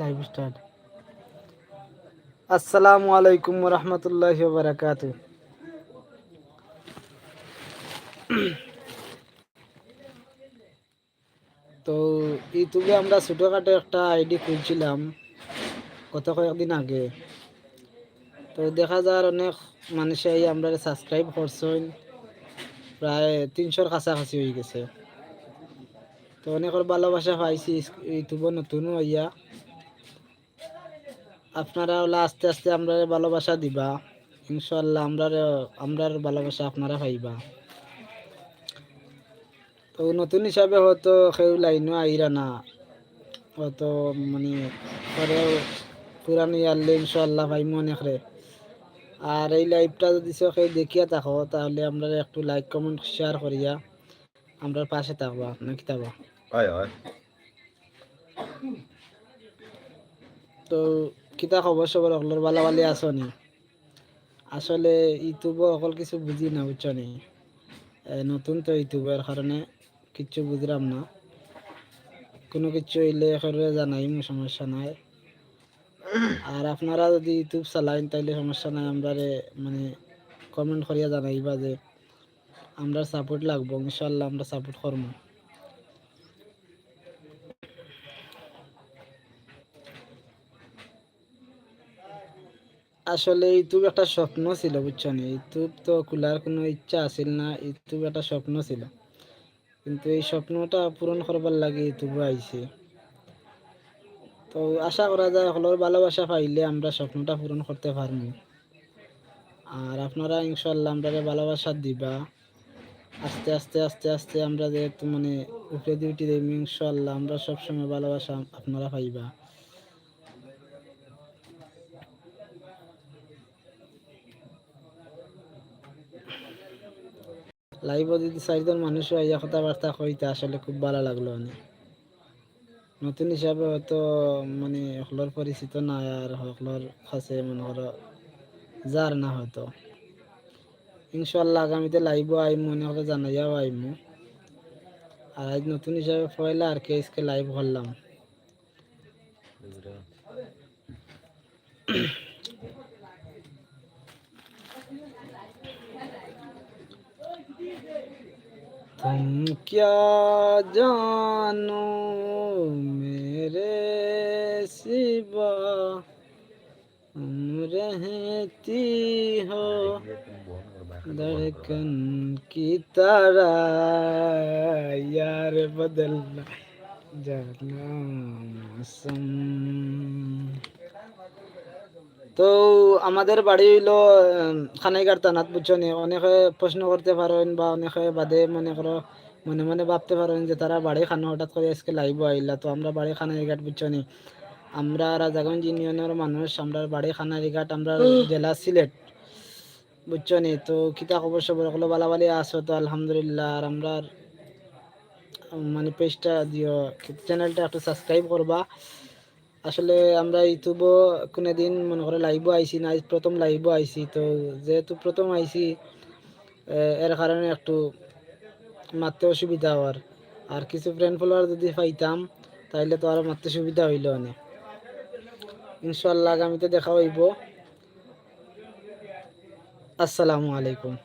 Live start আসসালামু আলাইকুম রহমতুল্লাহ বারাকাত তো ইউটিউবে আমরা ছোটোখাটো একটা আইডি খুলছিলাম গত কয়েকদিন আগে। তো দেখা যায় অনেক মানুষে আমরা সাবস্ক্রাইব করছেন, প্রায় তিনশোর কাছাকাছি হয়ে গেছে। তো অনেকের ভালোবাসা পাইছি ইউটিউবে নতুন হইয়া। আপনারা ওলা আস্তে আস্তে আমরা ভালোবাসা দিবা। ইনশাল্লাহ আমরা আমরার ভালোবাসা আপনারা পাইবা। তো নতুন হিসাবে হয়তো কেউ লাইনও আইরা না। হয়তো মানে পরেও পুরানো ইয়ারলে ইনশাল্লাহ পাইম অনেক রে আর এই লাইভটা যদি কেউ দেখিয়া থাকো তাহলে আমরা একটু লাইক কমেন্ট শেয়ার করিয়া আমরা পাশে থাকবা নাকি থাকবা? হয় হয়। তো কিতা খবর সবর অকলর বালা বালি আছো নি? আসলে ইউটিউব অকল কিছু বুঝি না বুঝছ নি? এ, নতুন তো ইউটিউবের কারণে কিচ্ছু বুঝলাম না। কোনো কিছু হইলে করে জানাইম সমস্যা নাই। আর আপনারা যদি ইউটিউব চালাইন তাইলে সমস্যা নাই আমরা মানে কমেন্ট করিয়া জানাইবা যে আমরা সাপোর্ট লাগবো ইনশাল্লাহ আমরা সাপোর্ট করব আসলে ইউটিউব একটা স্বপ্ন ছিল, বুঝছ না? ইউটিউব তো খোলার কোনো ইচ্ছা আছিল না, ইউটিউব একটা স্বপ্ন ছিল। কিন্তু এই স্বপ্নটা পূরণ করবার লাগে ইউটিউবে আইছে। তো আশা করা যায় সকলের ভালোবাসা পাইলে আমরা স্বপ্নটা পূরণ করতে পারব আর আপনারা ইনশাল্লাহ আমরা ভালোবাসা দিবা। আস্তে আস্তে আস্তে আস্তে আমরা যেহেতু মানে উপরে ডিউটি দেব ইনশাল্লাহ আমরা সবসময় ভালোবাসা আপনারা পাইবা। লাইভ যদি চারিজন মানুষ ইয়া কথাবার্তা কইতে আসলে খুব ভালো লাগল মানে। নতুন হিসাবে হয়তো মানে হকলর পরিচিত না আর হকলর কাছে মনে করো যার না হয়তো। ইনশাল্লাহ আগামীতে লাইভও আইম মনে করে জানাইয়াও আইমু আর আজ নতুন হিসাবে পয়লা আর কে লাইভ করলাম तुम क्या जानो मेरे सिवा? तुम रहती हो धड़कन की तरह यार बदलना, जाना मौसम। তো আমাদের বাড়ি হইল খানাইগার তানাত বুঝছ নি? অনেকে প্রশ্ন করতে পারেন বা অনেকে বাদে মনে করো, মনে মনে ভাবতে পারেন যে তারা বাড়ি খানা হঠাৎ করে আজকে লাইভ আইলা। তো আমরা বাড়ি খানাইঘাট বুঝছ নি? আমরা রাজাগঞ্জ ইউনিয়নের মানুষ, আমরা বাড়ি খানাইঘাট আমরা জেলা সিলেট, বুঝছ নি? তো কিতা খবর সবর হলো বালাবালি আসো তো আলহামদুলিল্লাহ। আর আমরা মানে পেজটা দিও, চ্যানেলটা একটু সাবস্ক্রাইব করবা। আসলে আমরা ইউটিউবও কোনো দিন মনে করে লাইভও আইছি না প্রথম লাইভও আইসি তো যেহেতু প্রথম আইছি, এ- এর কারণে একটু মারতে অসুবিধা হওয়ার। আর কিছু ফ্রেন্ড ফলোয়ার যদি পাইতাম, তাইলে তো আরও মারতে সুবিধা হইল অনেক। ইনশাল্লাহ আগামীতে দেখা হইব। আসসালামু আলাইকুম।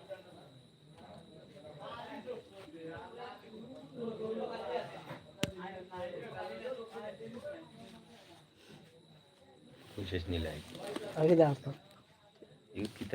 আগে দেখো ইউটিউব